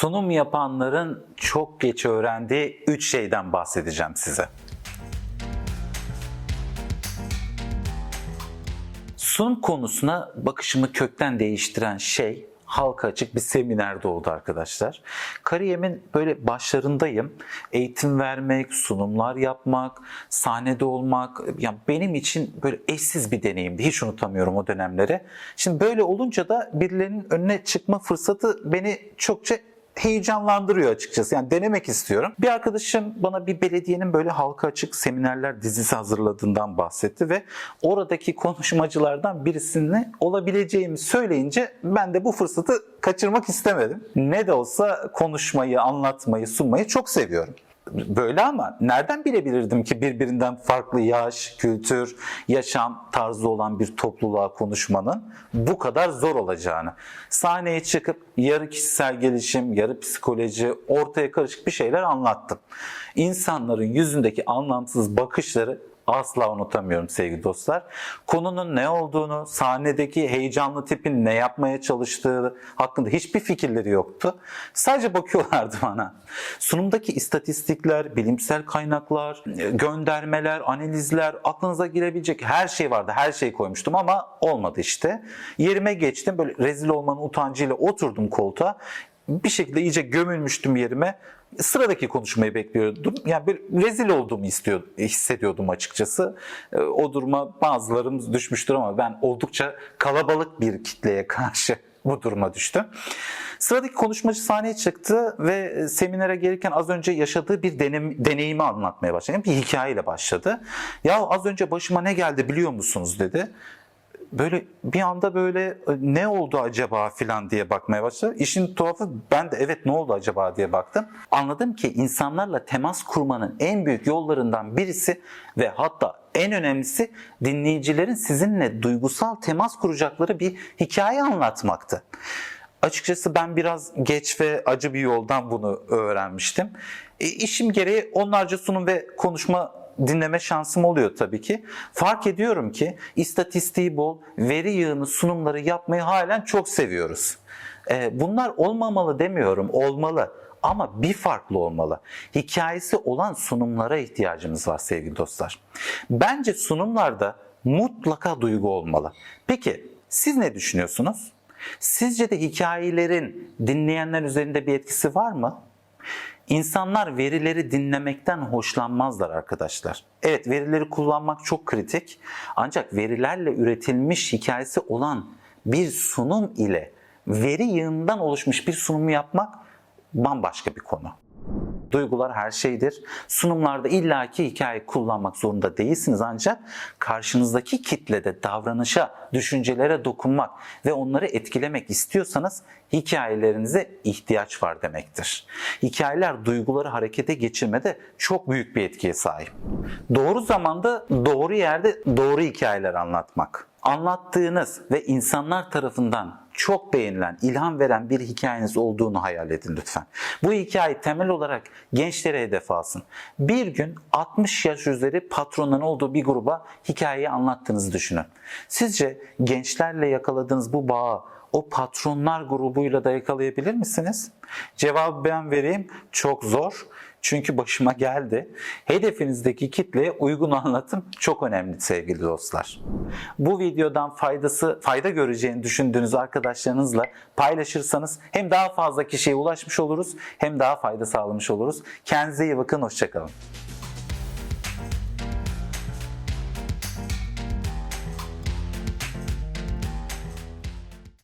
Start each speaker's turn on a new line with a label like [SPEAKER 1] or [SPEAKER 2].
[SPEAKER 1] Sunum yapanların çok geç öğrendiği 3 şeyden bahsedeceğim size. Sunum konusuna bakışımı kökten değiştiren şey halka açık bir seminerde oldu arkadaşlar. Kariyerimin böyle başlarındayım. Eğitim vermek, sunumlar yapmak, sahnede olmak ya benim için böyle eşsiz bir deneyimdi. Hiç unutamıyorum o dönemleri. Şimdi böyle olunca da birilerinin önüne çıkma fırsatı beni çokça heyecanlandırıyor açıkçası. Yani denemek istiyorum. Bir arkadaşım bana bir belediyenin böyle halka açık seminerler dizisi hazırladığından bahsetti ve oradaki konuşmacılardan birisini olabileceğimi söyleyince ben de bu fırsatı kaçırmak istemedim. Ne de olsa konuşmayı, anlatmayı, sunmayı çok seviyorum. Böyle ama nereden bilebilirdim ki birbirinden farklı yaş, kültür, yaşam tarzı olan bir topluluğa konuşmanın bu kadar zor olacağını. Sahneye çıkıp yarı kişisel gelişim, yarı psikoloji, ortaya karışık bir şeyler anlattım. İnsanların yüzündeki anlamsız bakışları asla unutamıyorum sevgili dostlar. Konunun ne olduğunu, sahnedeki heyecanlı tipin ne yapmaya çalıştığı hakkında hiçbir fikirleri yoktu. Sadece bakıyorlardı bana. Sunumdaki istatistikler, bilimsel kaynaklar, göndermeler, analizler, aklınıza girebilecek her şey vardı. Her şeyi koymuştum ama olmadı işte. Yerime geçtim. Böyle rezil olmanın utancıyla oturdum koltuğa. Bir şekilde iyice gömülmüştüm yerime sıradaki konuşmayı bekliyordum. Yani bir rezil olduğumu istiyor, hissediyordum açıkçası. Ee, O duruma bazılarımız düşmüştür ama ben oldukça kalabalık bir kitleye karşı bu duruma düştüm. Sıradaki konuşmacı sahneye çıktı ve seminere gelirken az önce yaşadığı bir denem, deneyimi anlatmaya başladı. Yani bir hikayeyle başladı. Ya az önce başıma ne geldi biliyor musunuz dedi böyle bir anda böyle e, ne oldu acaba filan diye bakmaya başladı. İşin tuhafı ben de evet ne oldu acaba diye baktım. Anladım ki insanlarla temas kurmanın en büyük yollarından birisi ve hatta en önemlisi dinleyicilerin sizinle duygusal temas kuracakları bir hikaye anlatmaktı. Açıkçası ben biraz geç ve acı bir yoldan bunu öğrenmiştim. E, işim gereği onlarca sunum ve konuşma dinleme şansım oluyor tabii ki. Fark ediyorum ki istatistiği bol, veri yığını sunumları yapmayı halen çok seviyoruz. Ee, bunlar olmamalı demiyorum, olmalı. Ama bir farklı olmalı. Hikayesi olan sunumlara ihtiyacımız var sevgili dostlar. Bence sunumlarda mutlaka duygu olmalı. Peki siz ne düşünüyorsunuz? Sizce de hikayelerin dinleyenler üzerinde bir etkisi var mı? İnsanlar verileri dinlemekten hoşlanmazlar arkadaşlar. Evet verileri kullanmak çok kritik. Ancak verilerle üretilmiş hikayesi olan bir sunum ile veri yığından oluşmuş bir sunumu yapmak bambaşka bir konu. Duygular her şeydir. Sunumlarda illaki hikaye kullanmak zorunda değilsiniz ancak karşınızdaki kitlede davranışa, düşüncelere dokunmak ve onları etkilemek istiyorsanız hikayelerinize ihtiyaç var demektir. Hikayeler duyguları harekete geçirmede çok büyük bir etkiye sahip. Doğru zamanda, doğru yerde doğru hikayeler anlatmak. Anlattığınız ve insanlar tarafından çok beğenilen, ilham veren bir hikayeniz olduğunu hayal edin lütfen. Bu hikaye temel olarak gençlere hedef alsın. Bir gün 60 yaş üzeri patronların olduğu bir gruba hikayeyi anlattığınızı düşünün. Sizce gençlerle yakaladığınız bu bağı o patronlar grubuyla da yakalayabilir misiniz? Cevabı ben vereyim. Çok zor. Çünkü başıma geldi. Hedefinizdeki kitleye uygun anlatım çok önemli sevgili dostlar. Bu videodan faydası fayda göreceğini düşündüğünüz arkadaşlarınızla paylaşırsanız hem daha fazla kişiye ulaşmış oluruz hem daha fayda sağlamış oluruz. Kendinize iyi bakın, hoşçakalın.